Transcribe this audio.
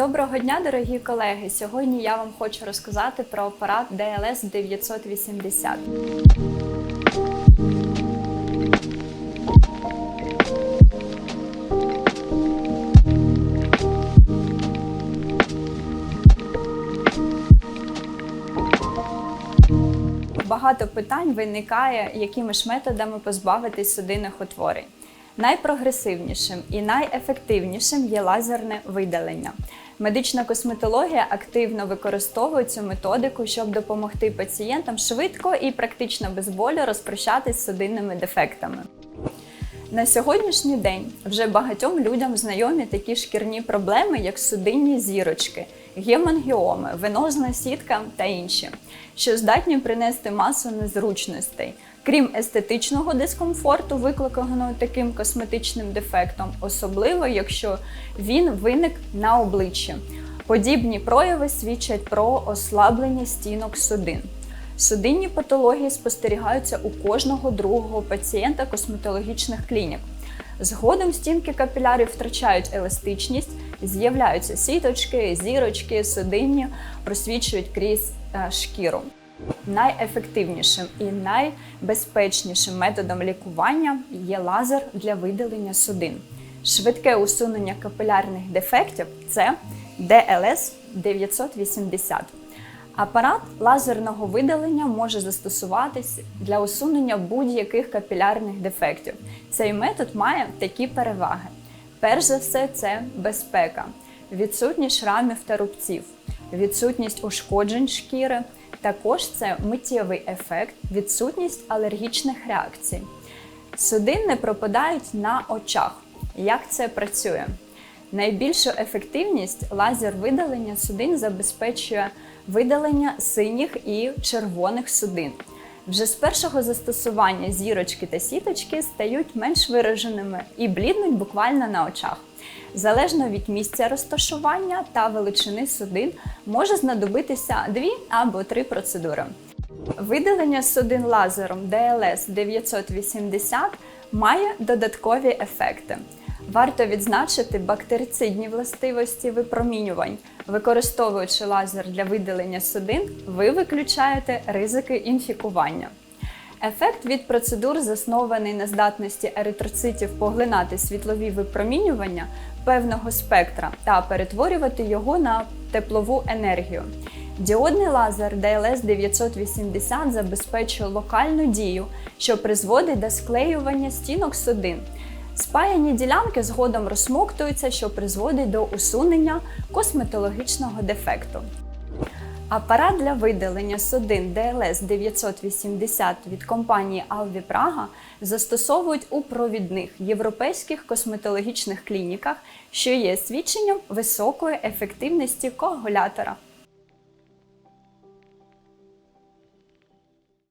Доброго дня, дорогі колеги! Сьогодні я вам хочу розказати про апарат DLS 980. Багато питань виникає, якими ж методами позбавитись судинних утворень. Найпрогресивнішим і найефективнішим є лазерне видалення. Медична косметологія активно використовує цю методику, щоб допомогти пацієнтам швидко і практично без болю розпрощатись з судинними дефектами. На сьогоднішній день вже багатьом людям знайомі такі шкірні проблеми, як судинні зірочки, гемангіоми, венозна сітка та інші, що здатні принести масу незручностей. Крім естетичного дискомфорту, викликаного таким косметичним дефектом, особливо якщо він виник на обличчі. Подібні прояви свідчать про ослаблення стінок судин. Судинні патології спостерігаються у кожного другого пацієнта косметологічних клінік. Згодом стінки капілярів втрачають еластичність, з'являються сіточки, зірочки, судинні просвічують крізь е, шкіру. Найефективнішим і найбезпечнішим методом лікування є лазер для видалення судин. Швидке усунення капілярних дефектів це DLS 980. Апарат лазерного видалення може застосуватись для усунення будь-яких капілярних дефектів. Цей метод має такі переваги: перш за все, це безпека, відсутність шрамів та рубців, відсутність ушкоджень шкіри. Також це миттєвий ефект, відсутність алергічних реакцій. Судин не пропадають на очах. Як це працює? Найбільшу ефективність лазер видалення судин забезпечує видалення синіх і червоних судин. Вже з першого застосування зірочки та сіточки стають менш вираженими і бліднуть буквально на очах. Залежно від місця розташування та величини судин може знадобитися дві або три процедури. Видалення судин лазером DLS 980 має додаткові ефекти. Варто відзначити бактерицидні властивості випромінювань. Використовуючи лазер для видалення судин, ви виключаєте ризики інфікування. Ефект від процедур заснований на здатності еритроцитів поглинати світлові випромінювання певного спектра та перетворювати його на теплову енергію. Діодний лазер DLS 980 забезпечує локальну дію, що призводить до склеювання стінок судин. Спаяні ділянки згодом розсмоктуються, що призводить до усунення косметологічного дефекту. Апарат для видалення судин DLS 980 від компанії Alvi Praga застосовують у провідних європейських косметологічних клініках, що є свідченням високої ефективності коагулятора.